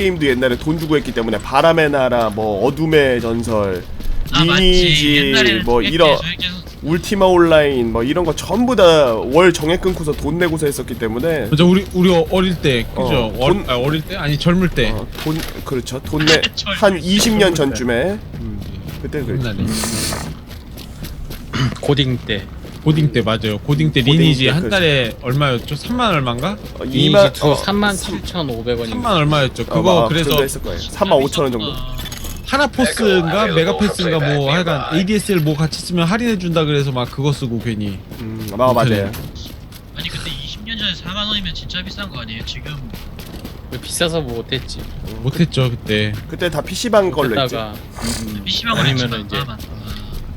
게임도 옛날에 돈 주고 했기 때문에 바람의 나라 뭐 어둠의 전설 아 리니지 뭐 이런 울티마 온라인 뭐 이런 거 전부 다 월 정액 끊고서 돈 내고서 했었기 때문에 맞아 우리 우리 어- 어릴 때 그죠? 어, 어, 돈- 아, 어릴 때? 아니 젊을 때. 어, 돈 그렇죠. 돈 내 한 20년 전쯤에. 음, 그때 그랬죠. 옛날에. 고딩 때 고딩 때 맞아요. 고딩 때 고딩 리니지 때 한 그렇죠. 달에 얼마였죠? 3만 얼마인가? 어, 이지 2만 투 어, 37,500원인가? 3만 얼마였죠? 어, 그거 그 그래서 정도 했을 거예요. 3만 5천 원 정도. 하나 포스인가 메가 패스인가 뭐 하여간 ADSL 뭐 같이 쓰면 할인해 준다 그래서 막 그거 쓰고 괜히. 음 아마 맞아요. 아니 근데 20년 전에 4만 원이면 진짜 비싼 거 아니에요? 지금 비싸서 못했지? 못했죠 그때. 그때 다 PC방 걸로 했지. 그러다가 PC방 아니면은 걸렸지만 이제 아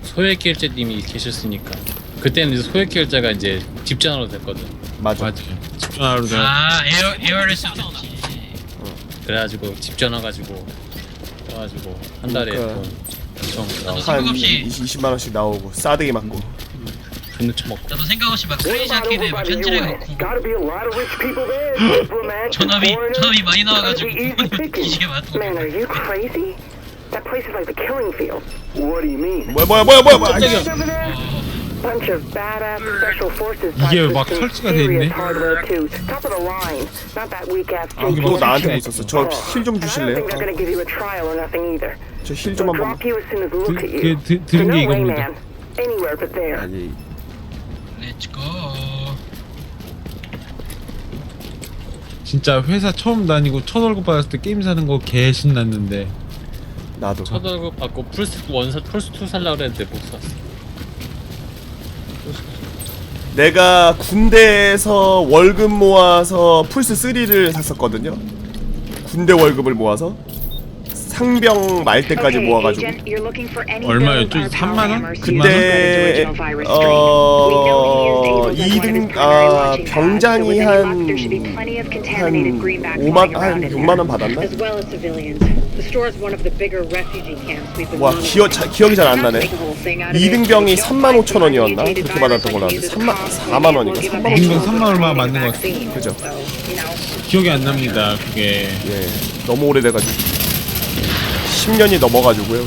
소액 결제님이 계셨으니까 그때는 이제 소액 결제가 이제 집전화로 됐거든 맞아 맞아요. 집전화로 내가 아 에어 에어레스 됐지 그래가지고 집전화 가지고 써가지고 한 달에 그러니까. 돈 엄청 한 생각 없이- 20, 20 만 원씩 나오고 싸대기 맞고 처먹고 나도 생각 없이 막 스크린샷기에 막 편지를 해갖고 전화비 전화비 많이 나와가지고. 기지개 맞고 Man, are you crazy? That place is like the killing field. What do you mean? 뭐야 뭐야 뭐야 뭐야 뭐야 깜짝이야. 이게 막 설치가 돼 있네. hardware too. Top of the line. Not that weak ass 아, 이게 또막 나한테 썼어 저 힐좀 And I don't 주실래요? think they're gonna give you a trial or nothing either. 저힐 좀 한번 drop you as soon as they look 그- at you. 그 드- So 들은 no 게 way, 이겁니다. man. Anywhere but there. 아니 렛츠고 진짜 회사 처음 다니고 첫 월급 받았을 때 게임 사는 거 개 신났는데 나도 첫 월급 받고 플스 원사 플스 2 살라 그랬는데 못 샀어 내가 군대에서 월급 모아서 플스 3를 샀었거든요. 군대 월급을 모아서 상병 말 때까지 모아가지고 얼마였죠? 3만 원? 그때 어 2등 아 병장이 한한 5만 한 6만 원 받았나? As well as civilians. The store is one of the bigger refugee camps we've been 와. 기억 자, 기억이 잘 안 나네. make a whole thing out of it, 2등병이 but 3만 5천 원이었나? 그렇게 받았던 걸로 알았는데 3만 like 4만 원인가? 3만 5천 2등병 원. 3만 얼마 맞는 것 같아. 그죠? 기억이 안 납니다 그게. 예 너무 오래돼가지고 10년이 넘어가지고요.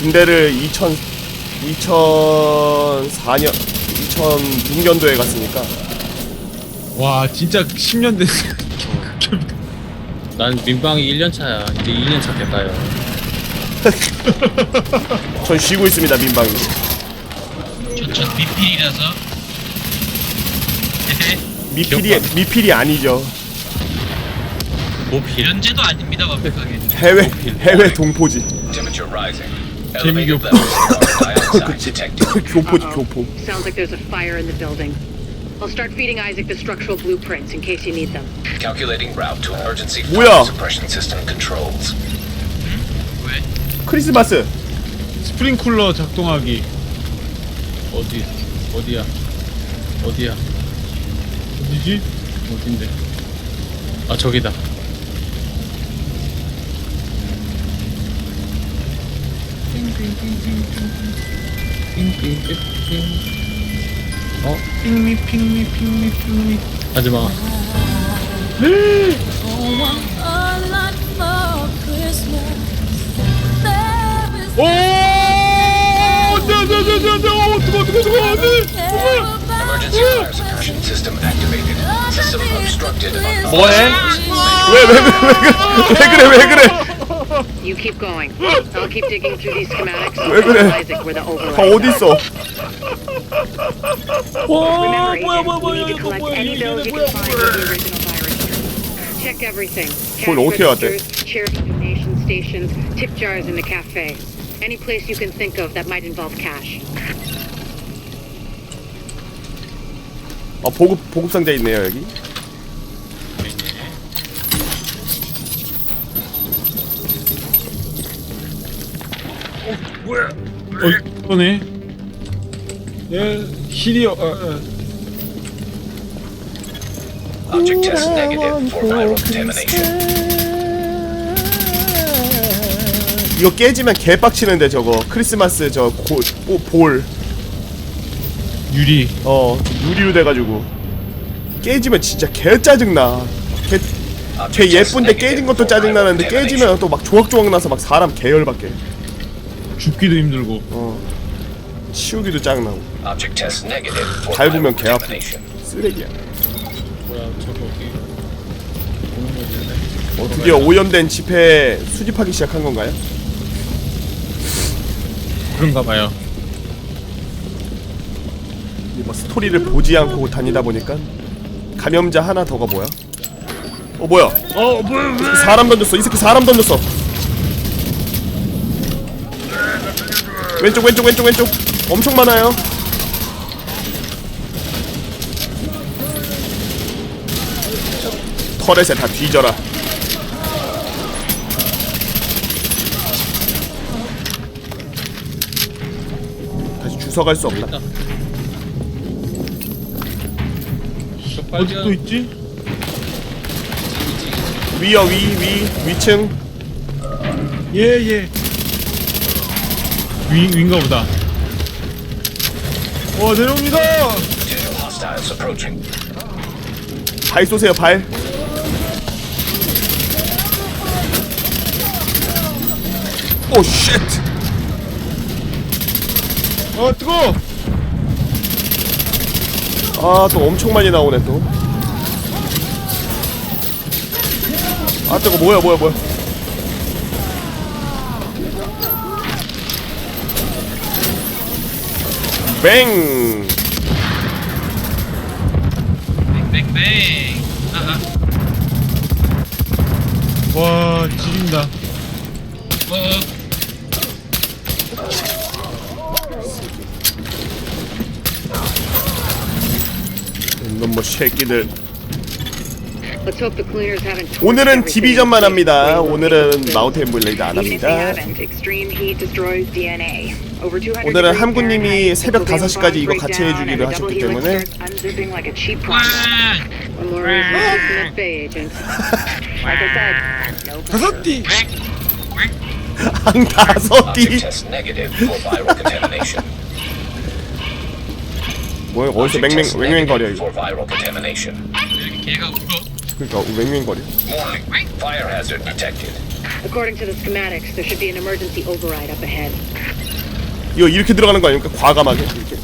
군대를 2000 2004년 2006년도에 갔으니까 와 진짜 10년 됐어. 난 민방위 1년 차야 이제 2년 차 돼가요 전 쉬고 있습니다 민방위. 저전 미필이라서 미필이 미필이 아니죠. 모필 면제도 아닙니다 완벽하게 해외 해외 동포지. Temperature rising. 재미교. Elevated levels of carbon dioxide detected. 교포지 교포. sounds like there's a fire in the building. I'll start feeding Isaac the structural blueprints in case you need them. Calculating route to emergency 뭐야? fire suppression system controls. 왜? 크리스마스. 스프링쿨러 작동하기. 어디 어디야 어디야 어디지? 어딘데 아 저기다 어? 핑미 핑미 핑미 핑미. 하지마 오! 네네네네네. 어 뜨거 뜨거 뜨거 안돼. Emergency fire suppression system activated. System obstructed. 뭐해? 왜왜왜왜 그래 왜 그래? You keep going. I'll keep digging through these schematics 왜 and 그래? tell Isaac where the 다 override 어디 있어? Remember, 뭐야 뭐야 you 뭐야 이거 뭐야 bills you 뭐야. Check everything. Cash 어떻게 해야 돼? registers, charity donation stations, tip jars in the cafe. Any place you can think of that might involve cash. 아 보급 보급 상자 있네요 여기. 어 이거네. 예 힐이요. 아, 아. Object test negative for viral contamination. 이거 깨지면 개빡치는데 저거 크리스마스 저볼 유리. 어 유리로 돼가지고 깨지면 진짜 개 짜증나. 개걔 예쁜데 깨진 것도 짜증나는데 깨지면 또 막 조각조각 나서 막 사람 계열받게 죽기도 힘들고 어 치우기도 짜증나고 Object test negative for 밟으면 viral 개 아프. 쓰레기야 뭐야 저거 어디 보는 거지? 어, 드디어 오염된 지폐 수집하기 시작한 건가요? 그런가 봐요 이뭐 스토리를 보지 않고 다니다 보니까 감염자 하나 더가 뭐야? 어 뭐야? 어 뭐야 사람 던졌어 이 새끼 사람 던졌어 왼쪽 왼쪽 왼쪽 왼쪽 엄청 많아요 터렛에 다 뒤져라 다시 주워갈 수 없나? 있다. 저 어디 또 있지? 위요 위위 위층 예 예 위 위인가 보다 어 내려옵니다. 발 쏘세요 발 오, 쉣! 어 뜨거 아, 또 엄청 많이 나오네, 또. 아, 뜨거, 뭐야, 뭐야, 뭐야. 뱅! 뱅뱅뱅. 와 지린다 어. 이놈 뭐 새끼들. 오늘은 디비전만 합니다. 오늘은 마운트 블레이드 안 합니다. 오늘은 함군님이 새벽 5시까지 이거 같이 해주기로 하셨기 때문에 다섯 띠! 앙 다섯 띠! 뭐야 어디서 맹맹 맹맹거려 이거. 걔가 울어. 그니까, 맹맹거려. Warning. Fire hazard detected. According to the schematics, there should be an emergency override up ahead. 이거 이렇게 들어가는 거 아닙니까? 과감하게. 이렇게.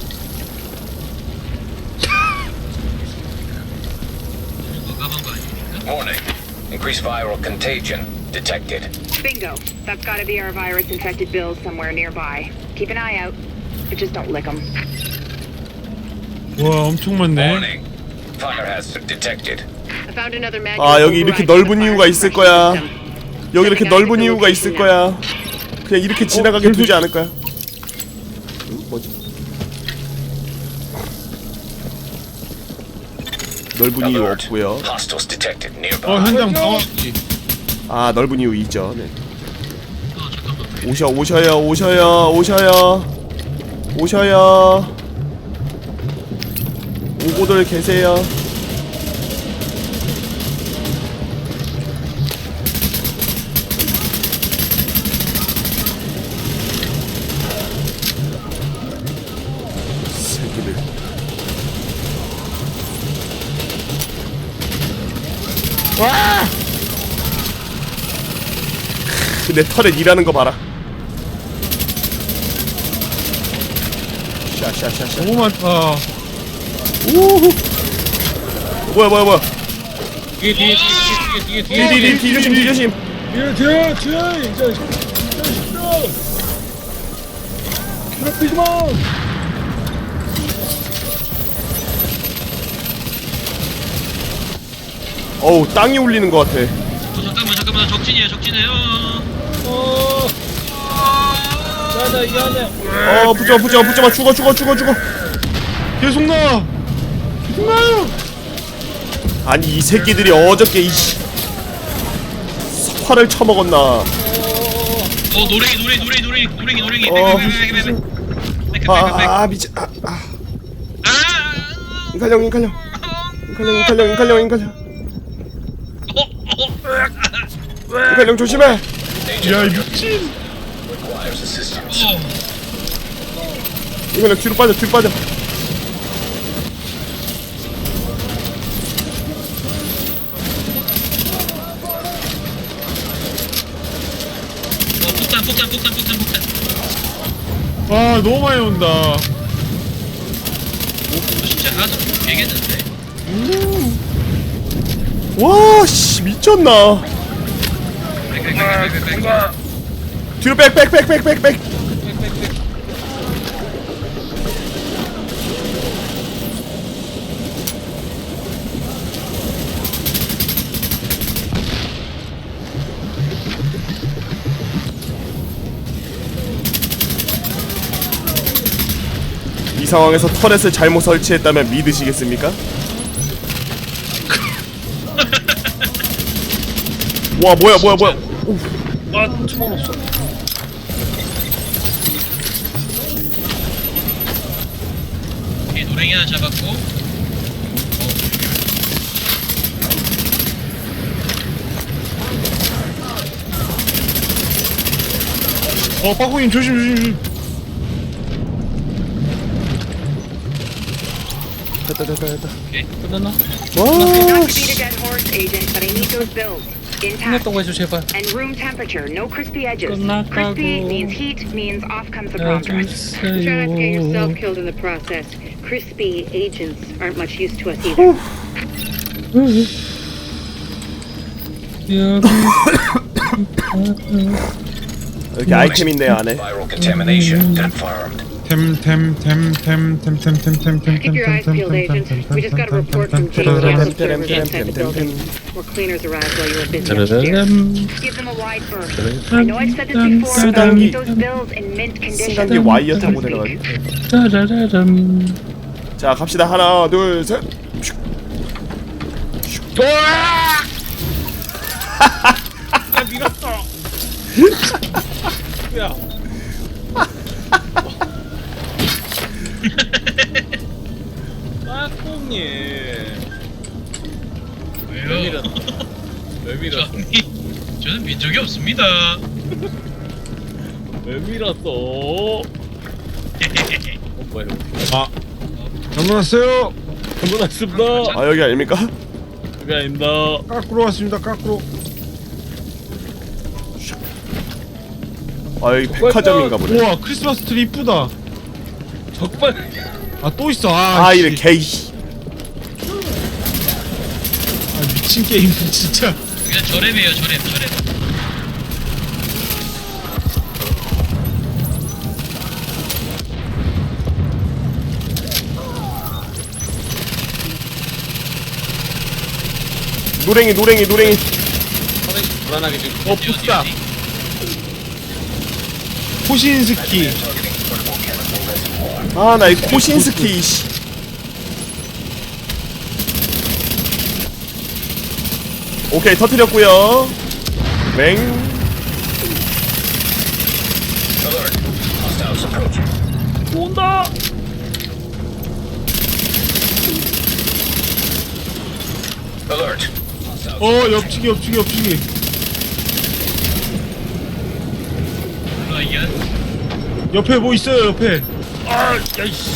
과감한 거 아닙니까? Warning. Increased viral contagion detected. Bingo. That's gotta be our virus-infected bills somewhere nearby. Keep an eye out, but just don't lick them. 와 엄청 많네 Warning. Fire hazard detected. 아, 여기 이렇게 넓은 이유가 있을 거야. 여기 이렇게 넓은 이유가 있을 거야. 그냥 이렇게 지나가게 두지 않을 거야. 응? 뭐지? 넓은 이유. 없고요. 어 nearby. 현장 방어기 아 넓은 이유 있죠. 네. 어. 오셔 오셔요 오셔요 오셔요 오셔요. 오고들 계세요. 내 털에 일하는 거 봐라. 샤샤샤샤. 너무 많다 우후. 뭐야 뭐야 뭐야. 뒤에 뒤에 뒤에 뒤에 뒤에 뒤에 뒤뒤뒤 뒤조심 뒤조심. 뒤에 뒤에 뒤에 이제 괴롭히지 마 어우 땅이 울리는 것 같아. 어 잠깐만 잠깐만 적진이에요 적진이에요. 어. 나나 이 붙여 붙여 붙여봐 죽어 죽어 죽어 죽어. 계속 나. 계속 나요. 아니 이 새끼들이 어저께 이씨 화를 쳐먹었나. 어 노래기 노래 노래 노래 노래기 노래기. 어. 아아 아, 미치 아, 아 아. 인칼령 인칼령 인칼령 인칼령 인칼령 인칼령. 인칼령 조심해. 야 미친 이거는 뒤로 빠져 뒤로 빠져. 아 너무 많이 온다. 오 진짜 하나도 얘기했는데 와씨 미쳤나? 빽빽빽빽빽 뒤로 빽빽빽빽빽빽 이 상황에서 터렛을 잘못 설치했다면 믿으시겠습니까? 와 뭐야 뭐야 뭐야 아 총알 없어 오케이 노랭이 하나 잡았고 어 빠꾸님 조심 조심 조심 됐다 됐다 됐다 끝났나? 와 Not to beat a dead horse, Agent, but I need those builds. Intact. 끝났다고 해줘 제발 And room temperature, no crispy edges. 끝났다고. Crispy means heat, means off comes the prom dress. Try not to get yourself killed in the process. Crispy agents aren't much use to us either. 여기 아이템 있네 안에 Viral contamination confirmed. Keep your eyes peeled, agents. We just got a report from James observers outside the building. More cleaners arrived while you were busy upstairs. Give them a wide berth. I know I've said this before, but keep those bills in mint condition. 이게 와이어 타고 내려가기. 자 갑시다 하나 둘 셋. 야 밀었어. 야. 꽁님. 왜요? 왜 밀었어? 저는 저는 민족이 없습니다. 왜 밀었어? 어 뭐야 아. 잘못 왔어요. 한번 왔습니다. 아 여기 아닙니까? 그게 아닙니다. 까꾸로 왔습니다 까꾸로. 아 여기 백화점인가 보네. 우와 크리스마스 트리 이쁘다. 적발 아 또 있어. 아, 아 씨. 이래 개이씨 미친 게임 진짜. 그냥 저렴해요 저렴 저렴. 노랭이 노랭이 노랭이. 불안하게 지금 어 푹다. 호신스키. 아 나 이 코신스키 이씨 오케이 터뜨렸고요. 맹. 온다. 어 옆치기 옆치기 옆치기. 옆에 뭐 있어요 옆에? 아 야이씨.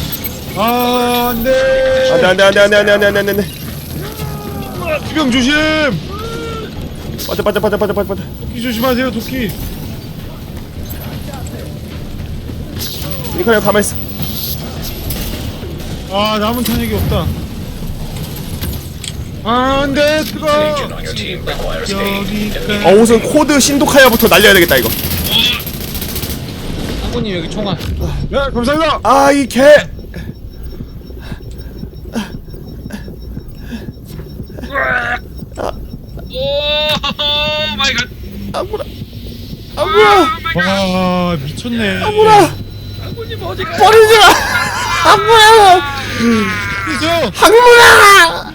아 안돼. 안돼 안돼 안돼 안돼 안돼 안돼 안돼. 안돼 주병 조심 빠져 빠져 빠져 빠져 빠져 빠져 도끼 조심하세요 도끼 니카 형 가만있어 아 남은 탄약이 없다 아 안돼 Agent 뜨거 on your team requires aid. 여기가 어 우선 코드 신도카야부터 날려야 되겠다 이거 한군님 여기 총알 네 감사합니다 아 이개 오 마이 갓 아무라 아무라 와 미쳤네. 아무라 한군님 어디 가? 버리지 마. 아무라 그래서 항무라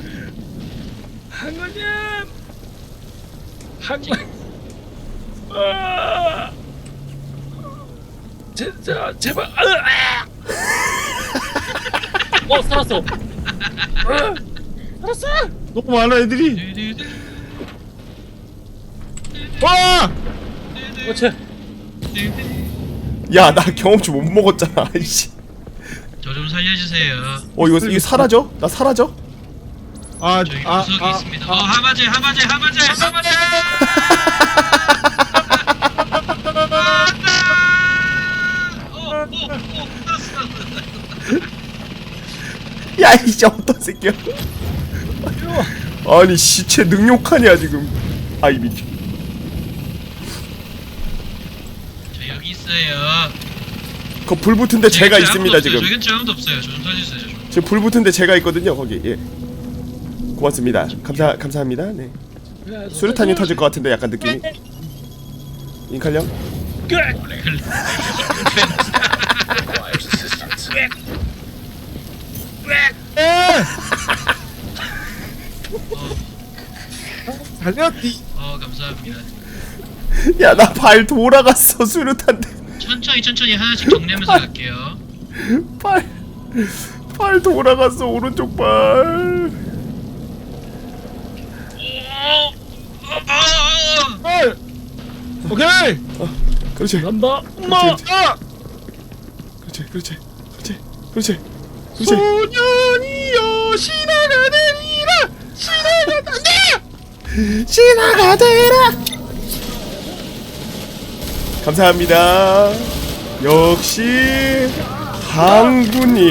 한군님. 한군 아. 진짜 제발. 아! 어 살았어. 아! 살았어 너무 많아 애들이 와! 그렇지. 야, 나 경험치 못 먹었잖아. 아이씨. 저 좀 살려주세요. 어, 이거 이거 사라져? 나 사라져? 아, 저 아, 구석이 아, 있습니다. 아. 어, 하마제, 하마제, 하마제, 하마제! 야, 이제 어떤 새끼야? 아니, 시체 능욕하냐 지금. 아이 미친. 그불 붙은데 제가 있습니다. 지금 저긴 저 아무도 없어요. 저 좀 살려주세요. 저 좀. 지금 불 붙은데 제가 있거든요 거기 예 고맙습니다 감사 감사합니다 네 수류탄이 터질 것 같은데 약간 느낌이 인칼령. 달렸디. 어 감사합니다. 야 나 발 돌아갔어 수류탄 때 천천히 천천히 하나씩 정리하면서 갈게요. 팔, 팔 돌아갔어 오른쪽 발. 어, 어, 어. 오케이. 그렇지. 간다. 엄마. 아! 그렇지, 그렇지, 그렇지, 그렇지, 그렇지. 소년이여 지나가느니라 지나가다 지나가더라. 감사합니다. 역시 항구님.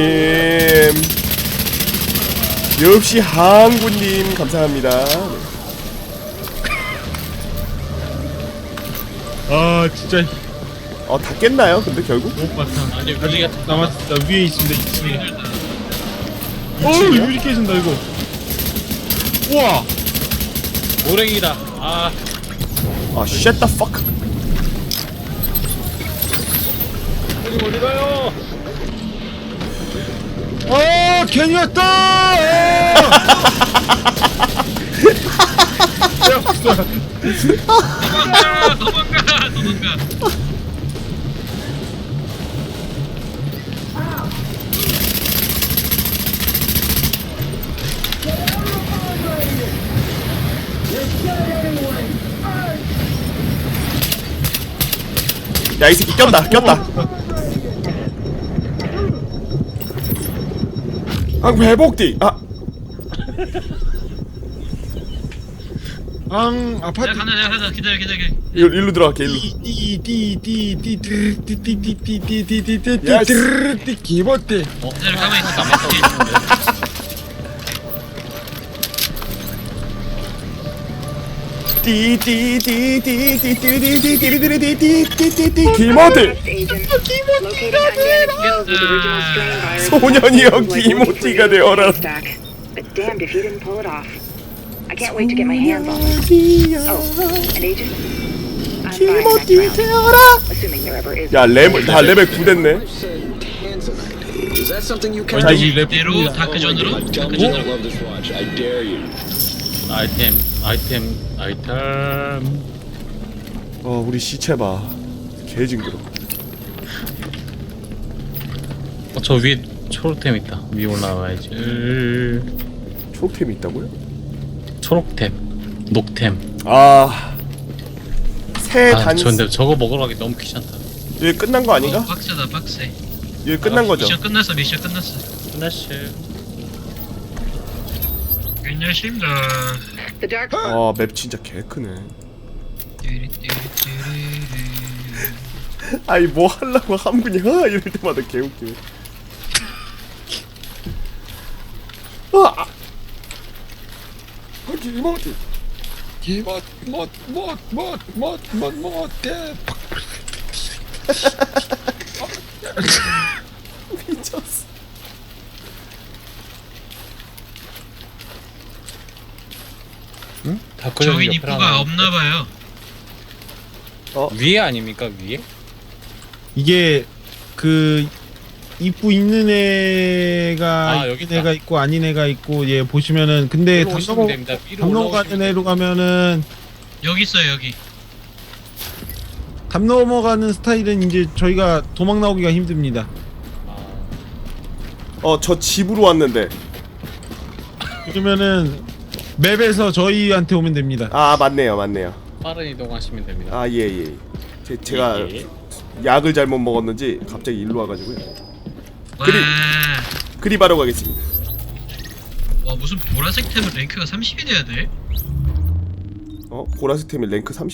역시 항구님 감사합니다. 아 진짜 어 다 깼나요? 근데 결국? 못 봤다. 아니 위가 남았습니다. 위에 있습니다. 2층에. 어우 유리 깨진다 이거. 우와. 오랭이다. 아 아 shut the fuck. 어디 어디 가요? 아 괜히 왔다. 도망가 도망가 도망가. 야 이 새끼 꼈다 꼈다. 아 회복디. 아앙 아파트. 간다 내가 간다 기다려 기다려. 기다려. 일로, 일로 들어갈게 일로. 띠띠띠띠띠띠띠띠띠띠띠띠띠띠띠 기본띠. 기다려 가만히 있어. 띠띠띠띠띠띠띠띠띠띠띠띠띠띠띠 기모드 Agent. Located undamaged bills with original strain virus. 소년이여 Likely to 기모티가 create a 되어라 stack. But damned if you didn't pull it off. I can't wait to get my hands on them. Oh, an agent? I'm fine next round. 되어라 Assuming there ever is. 야 레벨 다 레벨 9 됐네 Is that something you can 자, 이 이대로 랩입니다. 다크전으로 Tell me 다크전으로. 아이템 아이템 아이템. 어 우리 시체 봐 개징그러 어, 저 위에 초록템 있다. 위 올라와야지. 으, 초록템이 있다고요? 초록템, 녹템. 아 새 아, 단... 저 근데 저거 먹으러 가기 너무 귀찮다. 여기 끝난 거 어, 아닌가? 빡세다 빡세. 여기 끝난 거죠? 미션 끝났어 미션 끝났어. 끝났 어. 끝났습니다. The dark 아 맵 진짜 개 크네 띠리띠리띠리리. 아이 뭐 하려고 함군이 하 이럴 때마다 개 웃기네 아! 아 기모티 기본 못못못못못못 미쳤어 저긴 입구가 없나봐요. 위에 아닙니까 위에? 이게 그 입구 있는 애가 아, 여기. 애가 있고 아닌 애가 있고 예 보시면은 근데 위로 담 오시면 넘어 됩니다. 위로 담 올라오시면 넘어가는 애로 가면은 여기 있어요 여기. 담 넘어가는 스타일은 이제 저희가 도망 나오기가 힘듭니다. 아, 어 저 집으로 왔는데 그러면은 맵에서 저희한테 오면 됩니다. 아 맞네요 맞네요 빠른 이동하시면 됩니다. 아 예예 제, 제가 예, 예. 약을 잘못 먹었는지 갑자기 일로 와가지고요 와. 그리- 그리 바로 가겠습니다 와 무슨 보라색 템은 랭크가 30이 돼야 돼? 어 보라색 템이 랭크 30